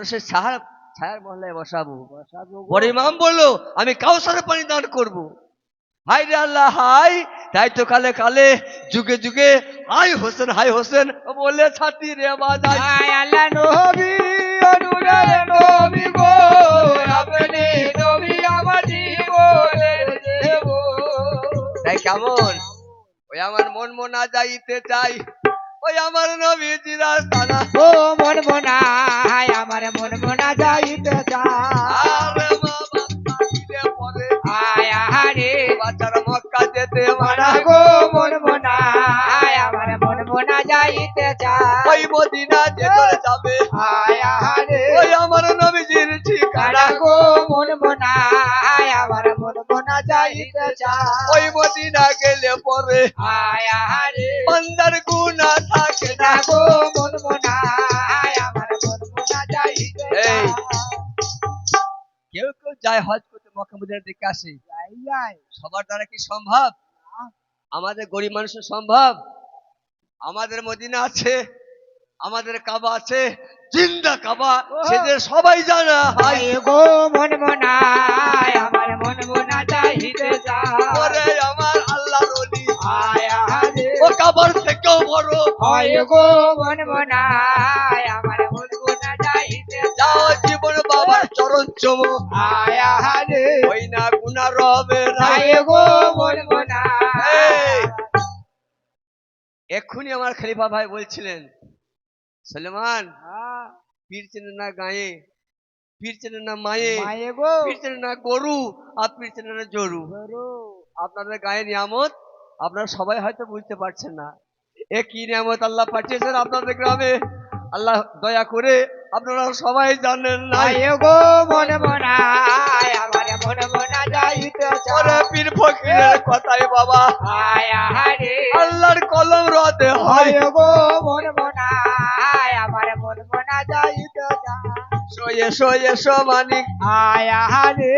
মানুষের ছায়া ছায়ার মহলায় বসাবো। বড় ইমাম বলল আমি কাউসারে পানি দান করব। হাই রে আল্লাহ হাই তাই তো কালে কালে যুগে যুগে হাই হোসেন হাই হোসেন। বলে ছাতি রে বাজাই আল্লাহ নবী অনুরাগ নবী গো আপনি নবী আমার জীবনের তাই কেমন? ওই আমার মন মনা যাইতে চাই। ওই আমার নবীজি রাস্তানা ও মন মন যেতে মারা মারা গো মন আমার মন মনা যাইতে চায়। ওই মদিনা যেতে যাবে। আয় আহারে ওই আমার নবীজির ঠিকানা। গো মন আমার মন মনা যাইতে চায়। ওই মদিনা গেলে পরে আয় আহারে বান্দার গুণা থাকে না। গো মন মনায় আমার মন মনা যাইতে চায়। কেউ কেউ যায় হজ করতে মক্কা মদিনার দিকে আসে। যাই সবার দ্বারা কি সম্ভব? আমাদের গরিব মানুষের সম্ভব? আমাদের মদিনা আছে আমাদের কাবা আছে জিন্দা কাবা সেদের সবাই জানা হাই গো মন মনায় আমার মন মনা চায় ওরে আমার আল্লাহ রলি ও কাবার থেকেও বড়। হয় গো মন মনায় আমার মন মনা যাইতে যাও জীবন বাবার চরণ চমো। আয় আহারে। ওই না গুনা রবে। এক্ষুনি আমার খলিফা ভাই বলছিলেন সলেমান হ্যাঁ, পীর চেনে না গায়ে পীর চেনে না মায়ে পীর চেনে না গরু আর পীর চেনে না জরু। আপনাদের গায়ে নিয়ামত আপনারা সবাই হয়তো বুঝতে পারছেন না। এ কি নিয়ামত আল্লাহ পাঠিয়েছেন আপনাদের গ্রামে? আল্লাহ দয়া করে আপনারা সবাই জানেন না গো মন মনায় আমার মন মনা যাইতে পীর ফকিরের কথাই বাবা। আয় আহারে। এসো এসো মানিক। আয় আহারে।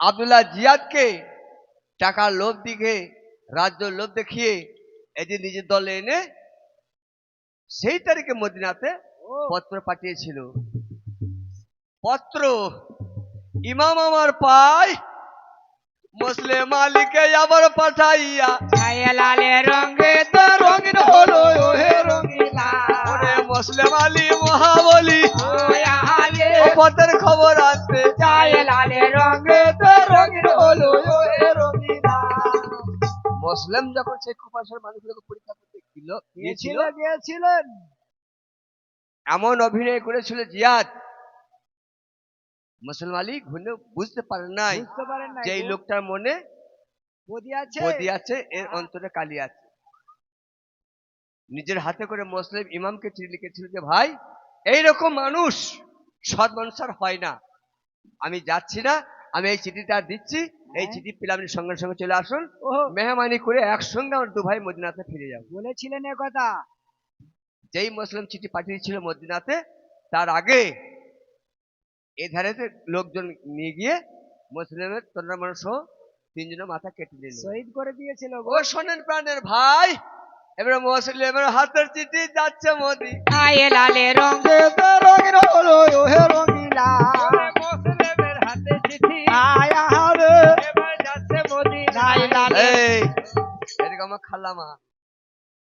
আব্দুল্লাহ জিয়াদকে টাকার লোভ দিকে রাজ্য লোভ দেখিয়ে এই যে নিজের দলে এনে সেই তারিখে মদিনাতে পত্র পাঠিয়েছিল। পত্র ইমাম আমার পাই মুসলিম মালিকে আবার পাঠাইয়া। লালে রঙে তো রঙিন হলো ওহে রঙিলা ওরে মুসলিম আলী মুসলিম যখন সেই খোপাসের মানুষগুলোকে পরীক্ষা করতে গেল গিয়েছিল? গিয়েছিল গিয়েছিলেন। এমন অভিনয় করেছিল জিয়াদ। মুসলিম আলী ঘুরে বুঝতে পারে নাই বুঝতে পারেন না যে এই লোকটার মনে বদি আছে? এর অন্তরে কালি আছে। নিজের হাতে করে মুসলিম ইমামকে চিঠি লিখেছিল যে ভাই এই রকম মানুষ সৎ মানুষ আর হয় না। আমি যাচ্ছি না আমি এই চিঠিটা দিচ্ছি এই হ্যাঁ। চিঠি পেলে আপনি সঙ্গে সঙ্গে চলে আসুন। ও মেহমানি করে একসঙ্গে আমার দু ভাই মদিনাতে ফিরে যাব। বলেছিলেন এ কথা। যেই মুসলিম চিঠি পাঠিয়েছিল মদিনাতে তার আগে এ ধারেতে লোকজন নিয়ে গিয়ে মুসলিমের তন্দ্রা মানুষ তিনজনের মাথা কেটে দিল। শহীদ করে দিয়েছিল ও শোনেন প্রাণের ভাই এবারে মুসলিমের হাতের চিঠি যাচ্ছে মোদি আয়ে লালে রঙে তো রঙিন রঙিলা। 看了吗？